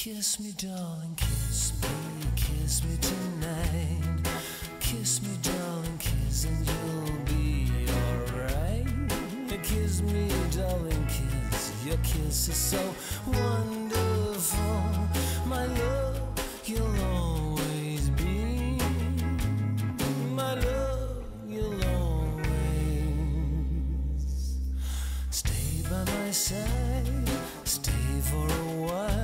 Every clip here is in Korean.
Kiss me, darling, kiss me, kiss me tonight. Kiss me, darling, kiss, and you'll be alright. Kiss me, darling, kiss. Your kiss is so wonderful. My love, you'll always be. My love, you'll always stay by my side. Stay for a while.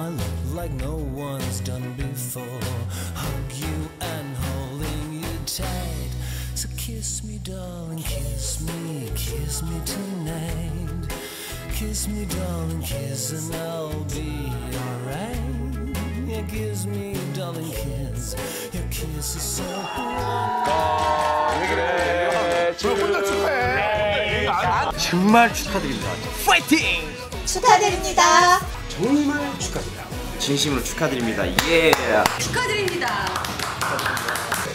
my love like no one's done before. Hug you and holding you tight. So kiss me, darling, kiss me, kiss me tonight. Kiss me, darling, kiss and I'll be alright. Yeah, kiss me, darling, kiss. Your kiss is so warm. 정말 축하드립니다. 파이팅! 축하드립니다. 정말 축하드립니다. 진심으로 축하드립니다. 예.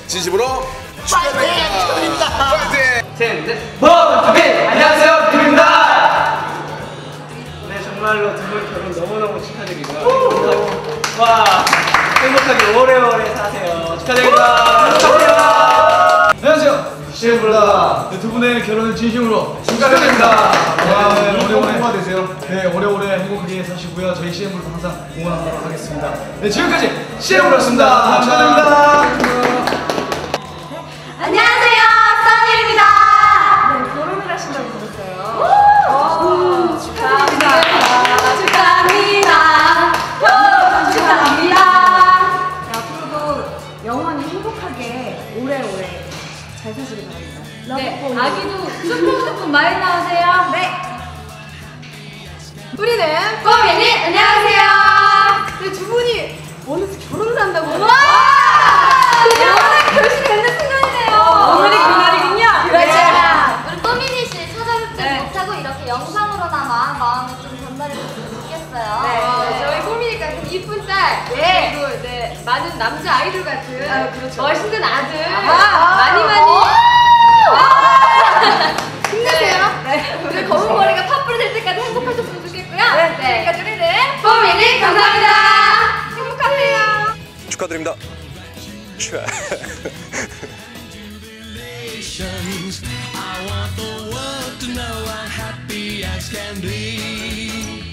진심으로 축하드립니다. 파이팅! 셋, 버드빈! 안녕하세요, 빈입니다. 네, 정말로 두 분 결혼 너무너무 축하드리고요. 와, 행복하게 오래오래 사세요. 축하드립니다. 축하드립니다. 시엠블라 두 분의 결혼을 진심으로 축하드립니다. 와, 네, 오래오래 행복가 되세요. 네, 오래오래 행복하게 사시고요. 저희 시엠블도 항상 응원하도록 하겠습니다. 네, 지금까지 시엠블였습니다. 축하드립니다. 안녕하세요. 써니입니다. 네, 결혼을 하신다고 들었어요. 축하합니다. 축하합니다. 결혼 축하합니다. 네, 앞으로도 영원히 행복하게 오래오래 잘 사시길 바랍니다. 네, 아기도 쑥쑥쑥 많이 나오세요. 네. 우리는 꼬미니 안녕하세요. 네, 두 분이 어느새 결혼을 한다고. 와! 영원한 결실이 맺는 순간이네요. 오늘이 그날이군요. 그렇죠. 우리 꼬미니 씨 찾아뵙지 네. 못하고 이렇게 영상으로 나마 마음을 좀 전달해줬으면 좋겠어요. 네, 저희 꼬미니까 그 이쁜 딸 그리고 네, 많은 남자 아이돌 같은 아, 그렇죠. 멋있는 아들 아하. 많이 많이 행복하셨으면 좋겠고요. 네, 지금까지 우리는 꼬미니 감사합니다. 행복하세요. 축하드립니다. 축하. I want the world to know I'm happy as can be.